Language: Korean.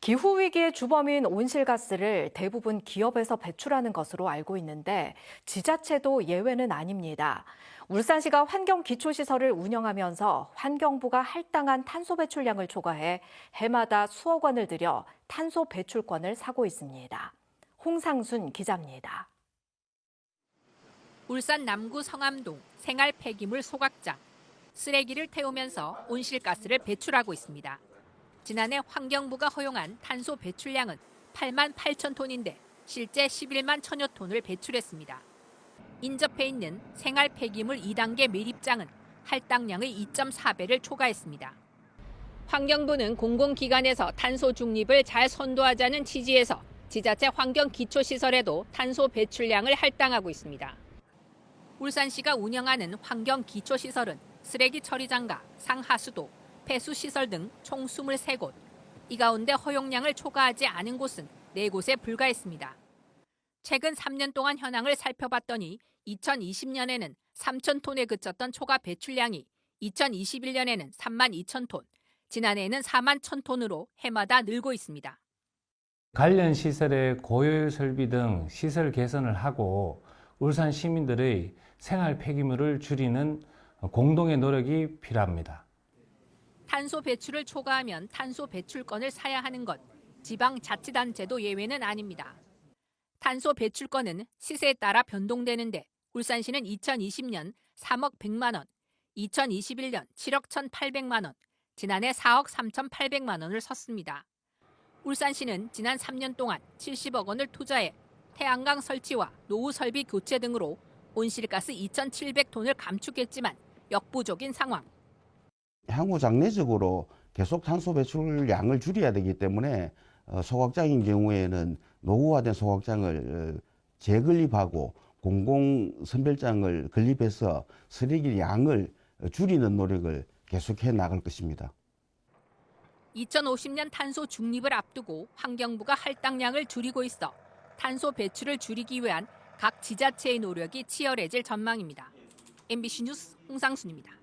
기후위기의 주범인 온실가스를 대부분 기업에서 배출하는 것으로 알고 있는데 지자체도 예외는 아닙니다. 울산시가 환경기초시설을 운영하면서 환경부가 할당한 탄소 배출량을 초과해 해마다 수억 원을 들여 탄소 배출권을 사고 있습니다. 홍상순 기자입니다. 울산 남구 성암동 생활 폐기물 소각장. 쓰레기를 태우면서 온실가스를 배출하고 있습니다. 지난해 환경부가 허용한 탄소 배출량은 8만 8천 톤인데 실제 11만 천여 톤을 배출했습니다. 인접해 있는 생활 폐기물 2단계 매립장은 할당량의 2.4배를 초과했습니다. 환경부는 공공기관에서 탄소 중립을 잘 선도하자는 취지에서 지자체 환경 기초시설에도 탄소 배출량을 할당하고 있습니다. 울산시가 운영하는 환경 기초시설은 쓰레기 처리장과 상하수도, 폐수시설 등 총 23곳. 이 가운데 허용량을 초과하지 않은 곳은 4곳에 불과했습니다. 최근 3년 동안 현황을 살펴봤더니 2020년에는 3천 톤에 그쳤던 초과 배출량이 2021년에는 3만 2천 톤, 지난해에는 4만 1천 톤으로 해마다 늘고 있습니다. 관련 시설의 고효율 설비 등 시설 개선을 하고 울산 시민들의 생활 폐기물을 줄이는 공동의 노력이 필요합니다. 탄소 배출을 초과하면 탄소 배출권을 사야 하는 것, 지방 자치단체도 예외는 아닙니다. 탄소 배출권은 시세에 따라 변동되는데 울산시는 2020년 3억 100만 원, 2021년 7억 1,800만 원, 지난해 4억 3,800만 원을 썼습니다. 울산시는 지난 3년 동안 70억 원을 투자해 태양광 설치와 노후 설비 교체 등으로 온실가스 2,700톤을 감축했지만 역부족인 상황. 향후 장래적으로 계속 탄소 배출량을 줄여야 되기 때문에 어, 소각장인 경우에는 노후화된 소각장을 어, 재건립하고 공공 선별장을 건립해서 쓰레기 양을 줄이는 노력을 계속해 나갈 것입니다. 2050년 탄소 중립을 앞두고 환경부가 할당량을 줄이고 있어 탄소 배출을 줄이기 위한 각 지자체의 노력이 치열해질 전망입니다. MBC 뉴스 홍상순입니다.